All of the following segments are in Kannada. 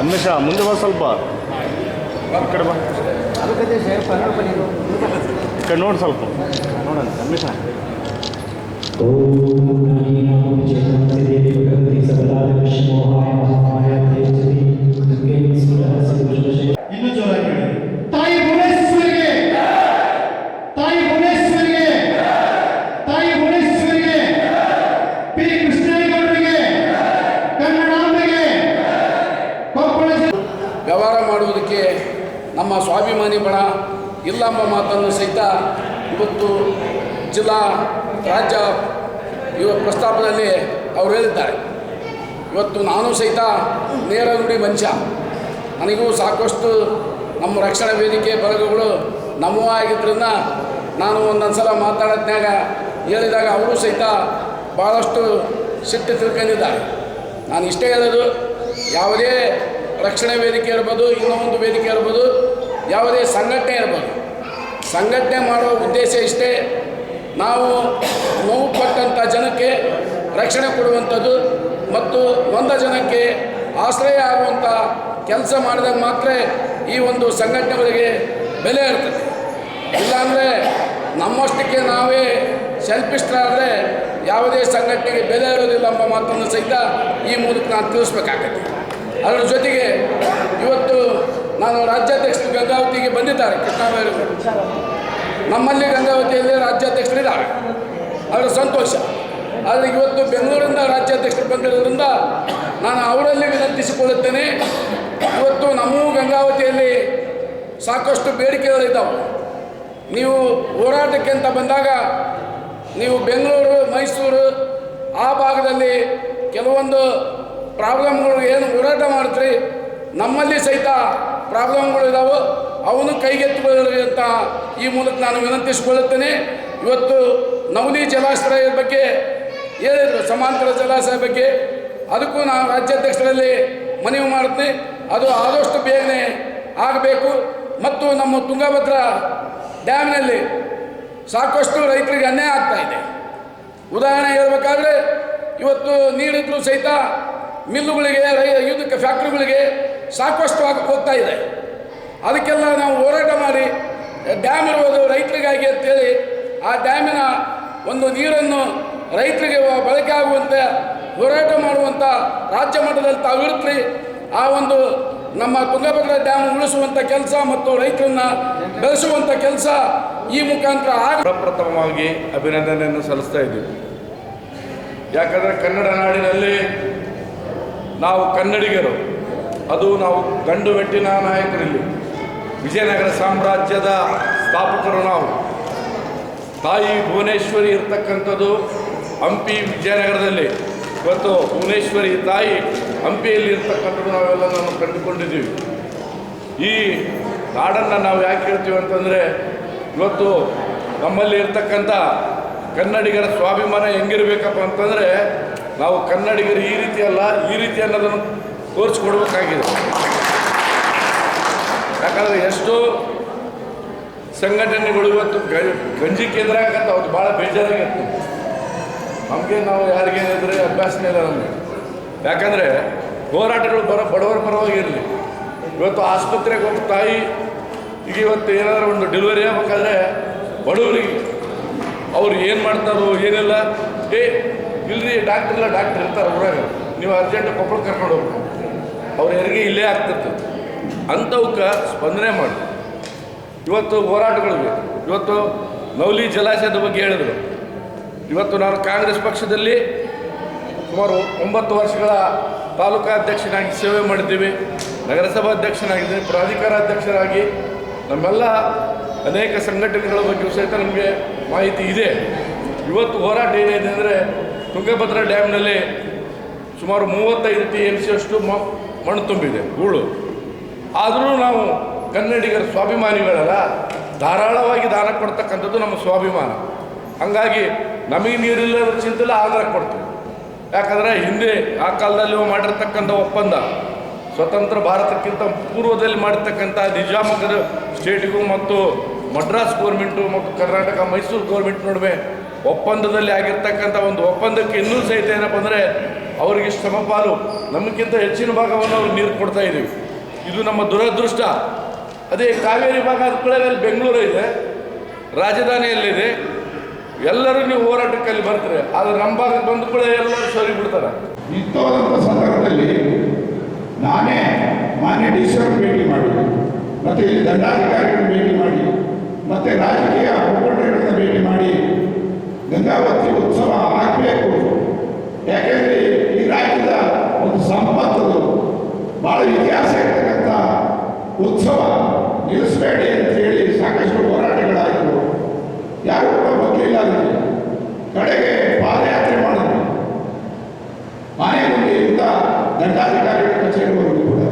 ಅನ್ಮೇಷ ಮುಂದೆ ಬಾ ಸ್ವಲ್ಪ. ಈ ಕಡೆ ಬಾ. ಈ ಕಡೆ ನೋಡಿ ಸ್ವಲ್ಪ. ನೋಡೋಣ ಅನ್ಮೇಷ ಇನ್ನು ಜೋರಾಗಿ ಹೇಳಿ. ತಾಯಿ ಭುವನೇಶ್ವರಿಗೆ ತಾಯಿ ಭುವನೇಶ್ವರಿಗೆ ತಾಯಿ ಭುವನೇಶ್ವರಿಗೆ ಪಿ ಕೃಷ್ಣೇಗೌಡರಿಗೆ ಕನ್ನಡಾಂಬೆಗೆ ಕೊಪ್ಪಳ ಜಿಲ್ಲೆ ವ್ಯವಹಾರ ಮಾಡುವುದಕ್ಕೆ ನಮ್ಮ ಸ್ವಾಭಿಮಾನಿ ಬಣ ಇಲ್ಲ ಎಂಬ ಮಾತನ್ನು ಸಹಿತ ಇವತ್ತು ಜಿಲ್ಲಾ ರಾಜ್ಯ ಇವ ಪ್ರಸ್ತಾಪದಲ್ಲಿ ಅವರು ಹೇಳಿದ್ದಾರೆ. ಇವತ್ತು ನಾನು ಸಹಿತ ನೇರ ನುಡಿ ಮಂಚ. ನನಗೂ ಸಾಕಷ್ಟು ನಮ್ಮ ರಕ್ಷಣಾ ವೇದಿಕೆ ಬಳಗಗಳು ನಮ್ಮೂ ಆಗಿದ್ದರಿಂದ ನಾನು ಒಂದೊಂದು ಸಲ ಮಾತಾಡೋದ್ನಾಗ ಹೇಳಿದಾಗ ಅವರು ಸಹಿತ ಭಾಳಷ್ಟು ಸಿಟ್ಟು ತಿಳ್ಕೊಂಡಿದ್ದಾರೆ. ನಾನು ಇಷ್ಟೇ ಹೇಳೋದು, ಯಾವುದೇ ರಕ್ಷಣಾ ವೇದಿಕೆ ಇರ್ಬೋದು ಇನ್ನೊಂದು ವೇದಿಕೆ ಇರ್ಬೋದು, ಯಾವುದೇ ಸಂಘಟನೆ ಇರ್ಬೋದು. ಸಂಘಟನೆ ಮಾಡುವ ಉದ್ದೇಶ ಇಷ್ಟೇ. ನಾವು ನೋವು ಪಟ್ಟಂಥ ಜನಕ್ಕೆ ರಕ್ಷಣೆ ಕೊಡುವಂಥದ್ದು ಮತ್ತು ಒಂದ ಜನಕ್ಕೆ ಆಶ್ರಯ ಆಗುವಂಥ ಕೆಲಸ ಮಾಡಿದಾಗ ಮಾತ್ರ ಈ ಒಂದು ಸಂಘಟನೆಗಳಿಗೆ ಬೆಲೆ ಇರ್ತದೆ. ಇಲ್ಲಾಂದರೆ ನಮ್ಮಷ್ಟಕ್ಕೆ ನಾವೇ ಸೆಲ್ಫಿಸ್ಟ್ರಾದರೆ ಯಾವುದೇ ಸಂಘಟನೆಗೆ ಬೆಲೆ ಇರೋದಿಲ್ಲ ಎಂಬ ಮಾತನ್ನು ಸಹಿತ ಈ ಮೂಲಕ ನಾನು ತಿಳಿಸ್ಬೇಕಾಗತ್ತೆ. ಅದರ ಜೊತೆಗೆ ಇವತ್ತು ನಾನು ರಾಜ್ಯಾಧ್ಯಕ್ಷರು ಗಂಗಾವತಿಗೆ ಬಂದಿದ್ದಾರೆ ಕೃಷ್ಣಬೈರೇಗೌಡರು ನಮ್ಮಲ್ಲಿ ಗಂಗಾವತಿಯಲ್ಲಿ ರಾಜ್ಯಾಧ್ಯಕ್ಷರಿದ್ದಾರೆ. ಅದರ ಸಂತೋಷ. ಆದರೆ ಇವತ್ತು ಬೆಂಗಳೂರಿಂದ ರಾಜ್ಯಾಧ್ಯಕ್ಷರು ಬಂದಿರೋದ್ರಿಂದ ನಾನು ಅವರಲ್ಲಿ ವಿನಂತಿಸಿಕೊಳ್ಳುತ್ತೇನೆ, ಇವತ್ತು ನಮ್ಮ ಗಂಗಾವತಿಯಲ್ಲಿ ಸಾಕಷ್ಟು ಬೇಡಿಕೆಗಳಿದ್ದಾವೆ ನೀವು ಹೋರಾಟಕ್ಕೆ ಅಂತ ಬಂದಾಗ ನೀವು ಬೆಂಗಳೂರು, ಮೈಸೂರು ಆ ಭಾಗದಲ್ಲಿ ಕೆಲವೊಂದು ಪ್ರಾಬ್ಲಮ್ಗಳು ಏನು ಹೋರಾಟ ಮಾಡ್ತೀರಿ? ನಮ್ಮಲ್ಲಿ ಸಹಿತ ಪ್ರಾಬ್ಲಮ್ಗಳು ಇದ್ದಾವೆ ಅವನು ಕೈಗೆತ್ತಿಕೊಳ್ಳಿ ಅಂತ ಈ ಮೂಲಕ ನಾನು ವಿನಂತಿಸಿಕೊಳ್ಳುತ್ತೇನೆ. ಇವತ್ತು ನವಲಿ ಜಲಾಶಯದ ಬಗ್ಗೆ ಏನಿದ್ರು ಸಮಾಂತರ ಜಲಾಶಯ ಬಗ್ಗೆ. ಅದಕ್ಕೂ ನಾನು ರಾಜ್ಯಾಧ್ಯಕ್ಷರಲ್ಲಿ ಮನವಿ ಮಾಡ್ತೀನಿ ಅದು ಆದಷ್ಟು ಬೇಗನೆ ಆಗಬೇಕು. ಮತ್ತು ನಮ್ಮ ತುಂಗಭದ್ರಾ ಡ್ಯಾಮ್ನಲ್ಲಿ ಸಾಕಷ್ಟು ರೈತರಿಗೆ ಅನ್ಯಾಯ ಆಗ್ತಾ ಇದೆ. ಉದಾಹರಣೆ ಹೇಳಬೇಕಾದ್ರೆ, ಇವತ್ತು ನೀರಿದ್ರು ಸಹಿತ ಮಿಲ್ಲುಗಳಿಗೆ ಇದಕ್ಕೆ ಫ್ಯಾಕ್ಟ್ರಿಗಳಿಗೆ ಸಾಕಷ್ಟು ಹೋಗ್ತಾ ಇದೆ. ಅದಕ್ಕೆಲ್ಲ ನಾವು ಹೋರಾಟ ಮಾಡಿ, ಡ್ಯಾಮ್ ಇರುವುದು ರೈತರಿಗಾಗಿ ಅಂತೇಳಿ, ಆ ಡ್ಯಾಮಿನ ಒಂದು ನೀರನ್ನು ರೈತರಿಗೆ ಬಳಕೆ ಆಗುವಂತೆ ಹೋರಾಟ ಮಾಡುವಂಥ ರಾಜ್ಯ ಮಟ್ಟದಲ್ಲಿ ತಾವು ಇರುತ್ತೀರಿ ಆ ಒಂದು ನಮ್ಮ ತುಂಗಭದ್ರಾ ಡ್ಯಾಮ್ ಉಳಿಸುವಂಥ ಕೆಲಸ ಮತ್ತು ರೈತರನ್ನ ಬೆಳೆಸುವಂಥ ಕೆಲಸ ಈ ಮುಖಾಂತರ ಪ್ರಪ್ರಥಮವಾಗಿ ಅಭಿನಂದನೆಯನ್ನು ಸಲ್ಲಿಸ್ತಾ ಇದ್ದೀವಿ. ಯಾಕಂದರೆ ಕನ್ನಡ ನಾಡಿನಲ್ಲಿ ನಾವು ಕನ್ನಡಿಗರು. ಅದು ನಾವು ಗಂಡು ಮೆಟ್ಟಿನ ನಾಯಕರಲ್ಲಿ. ವಿಜಯನಗರ ಸಾಮ್ರಾಜ್ಯದ ಸ್ಥಾಪಕರು ನಾವು. ತಾಯಿ ಭುವನೇಶ್ವರಿ ಇರ್ತಕ್ಕಂಥದ್ದು ಹಂಪಿ ವಿಜಯನಗರದಲ್ಲಿ. ಇವತ್ತು ಭುವನೇಶ್ವರಿ ತಾಯಿ ಹಂಪಿಯಲ್ಲಿ ಇರ್ತಕ್ಕಂಥದ್ದು ನಾವೆಲ್ಲ ನಾವು ಕಂಡುಕೊಂಡಿದ್ದೀವಿ. ಈ ನಾಡನ್ನು ನಾವು ಯಾಕೆ ಹೇಳ್ತೀವಿ ಅಂತಂದರೆ, ಇವತ್ತು ನಮ್ಮಲ್ಲಿ ಇರ್ತಕ್ಕಂಥ ಕನ್ನಡಿಗರ ಸ್ವಾಭಿಮಾನ ಹೆಂಗಿರಬೇಕಪ್ಪ ಅಂತಂದರೆ ನಾವು ಕನ್ನಡಿಗರು ಈ ರೀತಿ ಅಲ್ಲ, ಈ ರೀತಿ ಅನ್ನೋದನ್ನು ತೋರಿಸ್ಕೊಡ್ಬೇಕಾಗಿದೆ. ಯಾಕಂದರೆ ಎಷ್ಟೋ ಸಂಘಟನೆಗಳು ಇವತ್ತು ಗಂಜಿ ಕೇಂದ್ರ ಆಗತ್ತೆ, ಅವ್ರು ಭಾಳ ಬೇಜಾರಾಗತ್ತೆ. ನಮಗೆ ನಾವು ಯಾರಿಗೇನಿದ್ರೆ ಅಭ್ಯಾಸನೇ ಇಲ್ಲ ನಮಗೆ. ಯಾಕಂದರೆ ಹೋರಾಟಗಳು ಬರೋ, ಬಡವರ ಪರವಾಗಿರಲಿ ಇವತ್ತು ಆಸ್ಪತ್ರೆಗೆ ಹೋಗಿ ತಾಯಿ, ಈಗ ಇವತ್ತು ಏನಾದರೂ ಒಂದು ಡೆಲಿವರಿ ಆಗ್ಬೇಕಾದ್ರೆ ಬಡವರಿಗೆ, ಅವ್ರು ಏನು ಮಾಡ್ತಾರೋ, ಏನಿಲ್ಲ, ಏ ಇಲ್ರಿ ಡಾಕ್ಟ್ರ್ ಇಲ್ಲ ಡಾಕ್ಟ್ರ್ ಇರ್ತಾರೆ ಊರಾಗ. ನೀವು ಅರ್ಜೆಂಟ್ ಕೊಪ್ಪಳ ಕರ್ಕೊಂಡು ಹೋಗ್ಬೇಕು. ಅವ್ರ ಹೆರಿಗೆ ಇಲ್ಲೇ ಆಗ್ತಿರ್ತದೆ ಅಂಥವಕ್ಕೆ ಸ್ಪಂದನೆ ಮಾಡಿ. ಇವತ್ತು ಹೋರಾಟಗಳಿವೆ ಇವತ್ತು ನೌಲಿ ಜಲಾಶಯದ ಬಗ್ಗೆ ಹೇಳಿದರು. ಇವತ್ತು ನಾನು ಕಾಂಗ್ರೆಸ್ ಪಕ್ಷದಲ್ಲಿ ಸುಮಾರು ಒಂಬತ್ತು ವರ್ಷಗಳ ತಾಲೂಕಾ ಅಧ್ಯಕ್ಷನಾಗಿ ಸೇವೆ ಮಾಡಿದ್ದೀವಿ. ನಗರಸಭಾ ಅಧ್ಯಕ್ಷನಾಗಿದ್ದೀನಿ, ಪ್ರಾಧಿಕಾರ ಅಧ್ಯಕ್ಷರಾಗಿ. ನಮ್ಮೆಲ್ಲ ಅನೇಕ ಸಂಘಟನೆಗಳ ಬಗ್ಗೆ ಸಹಿತ ನಮಗೆ ಮಾಹಿತಿ ಇದೆ. ಇವತ್ತು ಹೋರಾಟ ಏನಿದೆ ಅಂದರೆ ತುಂಗಭದ್ರಾ ಡ್ಯಾಮ್ನಲ್ಲಿ ಸುಮಾರು ಮೂವತ್ತೈದು ಟಿ ಎಂ ಸಿಯಷ್ಟು ಮ- ಮಣ್ಣು ತುಂಬಿದೆ ಹೂಳು ಆದರೂ ನಾವು ಕನ್ನಡಿಗರ ಸ್ವಾಭಿಮಾನಿಗಳಲ್ಲ ಧಾರಾಳವಾಗಿ ದಾನ ಕೊಡ್ತಕ್ಕಂಥದ್ದು ನಮ್ಮ ಸ್ವಾಭಿಮಾನ. ಹಾಗಾಗಿ ನಮಗೆ ನೀರಿಲ್ಲದ ಚಿಂತೆಲ್ಲ ಆಧಾರ ಕೊಡ್ತೀವಿ. ಯಾಕಂದರೆ ಹಿಂದೆ ಆ ಕಾಲದಲ್ಲಿ ಮಾಡಿರ್ತಕ್ಕಂಥ ಒಪ್ಪಂದ, ಸ್ವತಂತ್ರ ಭಾರತಕ್ಕಿಂತ ಪೂರ್ವದಲ್ಲಿ ಮಾಡಿರ್ತಕ್ಕಂಥ ನಿಜಾಮಗರ ಸ್ಟೇಟಿಗೂ ಮತ್ತು ಮಡ್ರಾಸ್ ಗೋರ್ಮೆಂಟು ಮತ್ತು ಕರ್ನಾಟಕ ಮೈಸೂರು ಗೋರ್ಮೆಂಟ್ ನಡುವೆ ಒಪ್ಪಂದದಲ್ಲಿ ಆಗಿರ್ತಕ್ಕಂಥ ಒಂದು ಒಪ್ಪಂದಕ್ಕೆ ಇನ್ನೂ ಸಹಿತ ಏನಪ್ಪ ಅಂದರೆ ಅವರಿಗೆ ಶ್ರಮ ಪಾಲು. ನಮಗಿಂತ ಹೆಚ್ಚಿನ ಭಾಗವನ್ನು ಅವ್ರಿಗೆ ನೀರು ಕೊಡ್ತಾ ಇದ್ದೀವಿ. ಇದು ನಮ್ಮ ದುರದೃಷ್ಟ. ಅದೇ ಕಾವೇರಿ ಭಾಗ ಆದ ಅಲ್ಲಿ ಬೆಂಗಳೂರು ಇದೆ. ರಾಜಧಾನಿಯಲ್ಲಿದೆ. ಎಲ್ಲರೂ ನೀವು ಹೋರಾಟಕ್ಕಲ್ಲಿ ಬರ್ತಾರೆ. ಆದರೆ ನಮ್ಮ ಭಾಗಕ್ಕೆ ಬಂದ ಕೂಡ ಎಲ್ಲರೂ ಸರಿ ಬಿಡ್ತಾರೆ. ಇಂಥವಾದಂಥ ಸಂದರ್ಭದಲ್ಲಿ ನಾನೇ ಮಾನ್ಯ ಡಿ ಸಿ ಭೇಟಿ ಮಾಡಿ ಮತ್ತು ಇಲ್ಲಿ ದಂಡಾಧಿಕಾರಿಗಳು ಭೇಟಿ ಮಾಡಿ. ಮತ್ತು ರಾಜಕೀಯ ಮಾಡಿ ಗಂಗಾವತಿ ಉತ್ಸವ ಆಗಬೇಕು. ಯಾಕೆಂದರೆ ಈ ರಾಜ್ಯದ ಒಂದು ಸಂಪತ್ತದು. ಭಾಳ ಇತಿಹಾಸ ಇರ್ತಕ್ಕಂಥ ಉತ್ಸವ. ನಿಲ್ಲಿಸಬೇಡಿ ಅಂತ ಹೇಳಿ ಸಾಕಷ್ಟು ಹೋರಾಟಗಳಾಯಿತು ಯಾರು ಕೂಡ ಗೊತ್ತಿಲ್ಲ ಅದಕ್ಕೆ ಕಡೆಗೆ ಪಾದಯಾತ್ರೆ ಮಾಡಿದ್ರು. ಮನೆ ಮುಂದೆಯಿಂದ ದಂಡಾಧಿಕಾರಿಗಳ ಕಚೇರಿವರೆಗೂ ಕೂಡ.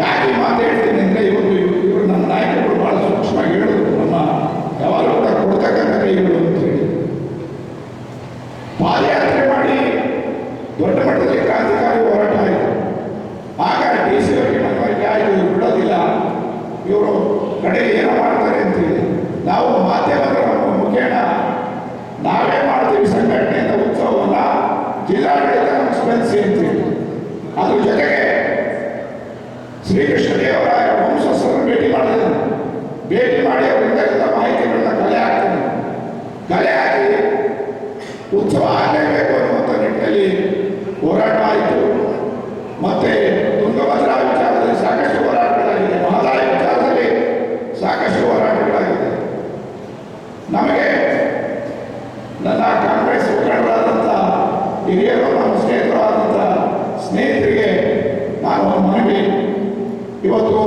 ಯಾಕೆ ಮಾತು ಹೇಳ್ತೀನಿ ಅಂದರೆ ಇವತ್ತು ಇವರು ನಮ್ಮ ನಾಯಕರು ಭಾಳ ಸೂಕ್ಷ್ಮವಾಗಿ ಹೇಳಿದ್ರು. ನಮ್ಮ ಯಾವಾಗಲೂ ಕೂಡ ಕೊಡ್ತಕ್ಕಂಥ ಕೈಗಳು. ಪಾದಯಾತ್ರೆ ಮಾಡಿ. ದೊಡ್ಡ ಮಟ್ಟದಲ್ಲಿ ಕ್ರಾಂತಿಕಾರಿ ಹೋರಾಟ ಆಯಿತು. ಆಗ ಡಿ ಸಿ ಅವರಿಗೆ ಯಾರು ಬಿಡೋದಿಲ್ಲ. ಇವರು ಕಡೆ ಏನೋ ಮಾಡ್ತಾರೆ ಅಂತೇಳಿ ನಾವು ಮಾಧ್ಯಮದ ಮುಖೇನ ನಾವೇ ಮಾಡ್ತೀವಿ ಸಂಘಟನೆಯಿಂದ ಉತ್ಸವವನ್ನು ಜಿಲ್ಲಾಡಳಿತ ನಮ್ಗೆ ಸ್ಪಂದಿಸಿ ಅಂತೇಳಿ ಅದ್ರ ಜೊತೆಗೆ ಶ್ರೀಕೃಷ್ಣ ದೇವರಾಯ ವಂಶಸ್ಥರನ್ನು ಭೇಟಿ ಮಾಡಿದ್ರು. ಭೇಟಿ ಮಾಡಿ ಅವರಿಂದ ಎಲ್ಲ ಮಾಹಿತಿಗಳನ್ನ ಕಲೆ ಹಾಕ್ತೀನಿ ಕಲೆ ಹಾಕಿ ಉತ್ಸವ ಆಗಲೇಬೇಕು ಅನ್ನುವಂಥ ನಿಟ್ಟಿನಲ್ಲಿ ಹೋರಾಟ ಆಯಿತು ಮತ್ತೆ ತುಂಗಭದ್ರಾ ವಿಚಾರದಲ್ಲಿ ಸಾಕಷ್ಟು ಹೋರಾಟಗಳಾಗಿದೆ ಮಹದಾಯಿ ವಿಚಾರದಲ್ಲಿ ಸಾಕಷ್ಟು ಹೋರಾಟಗಳಾಗಿದೆ ನಮಗೆ ನನ್ನ ಕಾಂಗ್ರೆಸ್ ಮುಖಂಡರಾದಂಥ ಹಿರಿಯರು ನಮ್ಮ ಸ್ನೇಹಿತರು ಆದಂಥ ಸ್ನೇಹಿತರಿಗೆ ನಾನು ಒಂದು ಮನವಿ ಇವತ್ತು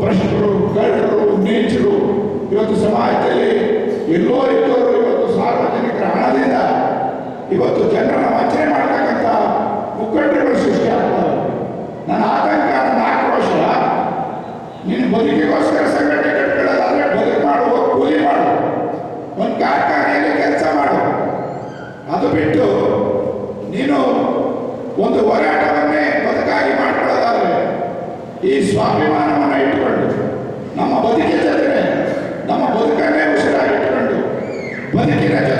ಭ್ರಷ್ಟರು ಕಳ್ಳರು ನೀಚರು ಇವತ್ತು ಸಮಾಜದಲ್ಲಿ ಎಲ್ಲೋ ಇದ್ದವರು ಇವತ್ತು ಸಾರ್ವಜನಿಕರ ಹಣದಿಂದ ಇವತ್ತು ಜನರನ್ನ ವಂಚನೆ ಮಾಡತಕ್ಕಂಥ ಮುಖಂಡರುಗಳು ಸೃಷ್ಟಿಯಾಗ್ತವೆ ನನ್ನ ಆತಂಕ ನನ್ನ ಆಕ್ರೋಶ ನಿನ್ನ ಬದುಕಿಗೋಸ್ಕರ ಸಂಘಟನೆ ಕಟ್ಕೊಳ್ಳೋದಾದ್ರೆ ಬದುಕು ಮಾಡುವ ಕೂಲಿ ಮಾಡು, ಒಂದು ಕಾರ್ಖಾನೆಯಲ್ಲಿ ಕೆಲಸ ಮಾಡು. ಅದು ಬಿಟ್ಟು ನೀನು ಒಂದು ಹೋರಾಟವನ್ನೇ ಬದುಕಾಗಿ ಮಾಡ್ಕೊಳ್ಳೋದಾದ್ರೆ ಈ ಸ್ವಾಭಿಮಾನವನ್ನು ಇಟ್ಟುಕೊಂಡು ನಮ್ಮ ಬದುಕಿದ್ದರೆ ಜೊತೆ ನಮ್ಮ ಬದುಕನ್ನೇ ಉಸಿರಾಗಿಟ್ಟುಕೊಂಡು ಬದುಕಿನ ಜೊತೆಯಲ್ಲಿ